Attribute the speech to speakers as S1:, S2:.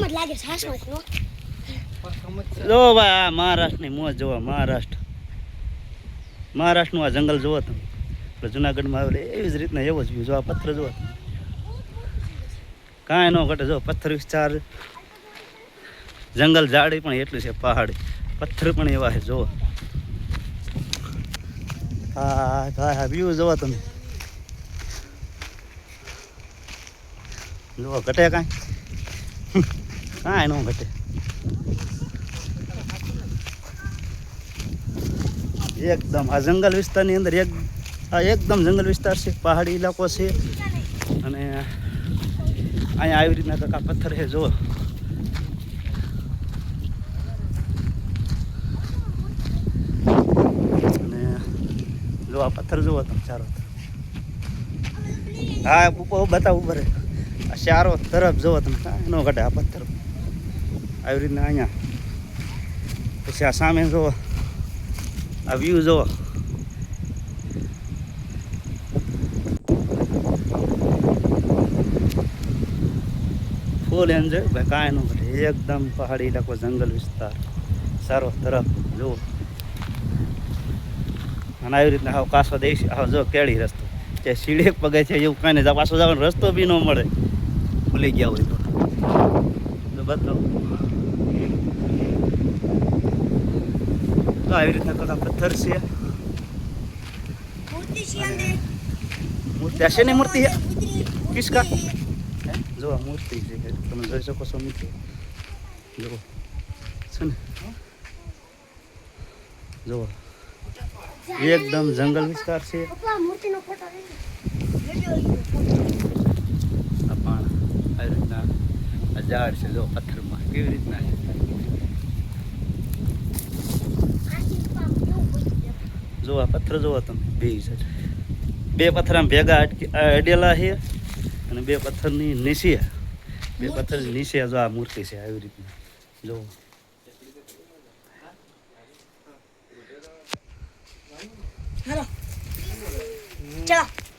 S1: જ
S2: ભાઈ, આ મહારાષ્ટ્રની મોજ જોવા, મહારાષ્ટ્ર. મહારાષ્ટ્રનું આ જંગલ જોવો તમે. એટલે જુનાગઢમાં આવેલું એવી જ રીતના એવો જ વ્યૂ જો, આ પથ્થર જોવો કાંઈ ન ઘટે, જો, પથ્થર વિસ્તાર. જંગલ ઝાડી પણ એટલું છે, પહાડ. પથ્થર પણ એવા છે જુઓ હા હા હા વ્યૂ જોવો તમે. જોવો ઘટે કાંઈ? કાંઈ ન ઘટે એકદમ આ જંગલ વિસ્તારની અંદર એક આ એકદમ જંગલ વિસ્તાર છે પહાડી ઇલાકો છે અને અહીંયા આવી રીતના કાકા પથ્થર છે જુઓ અને જો આ પથ્થર જુઓ તમે ચારો હા બતાવું ઉપર આ ચારો તરફ જુઓ તમે કાંઈ ન ઘટે આ પથ્થર આવી રીતના અહીંયા પછી આ સામે જુઓ આ વ્યૂ જુઓ ફૂલ એન્જોય ભાઈ કાંઈ ન એકદમ પહાડી ઇલાકો જંગલ વિસ્તાર સારો તરફ જુઓ અને આવી રીતના આવો કાસો દઈશ આવો જો કેળી રસ્તો. જે સીડે પગે છે, એવું કાંઈ નહીં પાછો જવાનો રસ્તો બી ન મળે. ભૂલી ગયા હોય તો. તો તો આવી રીતના કાકા પથ્થર છે
S1: મૂર્તિ છે અંદર.
S2: મૂર્તિ આ શેની મૂર્તિ છે
S1: ઉતરી-
S2: કિસકા?
S1: ઉતરી.
S2: હે? જો આ મૂર્તિ છે તમે જોઈ શકો છો મિત્રો જુઓ છે ને જુઓ એકદમ જંગલ વિસ્તાર છે
S1: પપ્પા મૂર્તિનો ફોટો લઈ લે.
S2: આ પાણ આવી રીતના આ ઝાડ છે જો પથ્થરમાં કેવી રીતના છે જોવા પથ્થર જોવા તમે. બે બે પથ્થર આમ ભેગા અડેલા છે અને બે પથ્થરની નીચે. બે પથ્થર નીચે જો આ મૂર્તિ છે આવી રીતની. જો. ચાલો.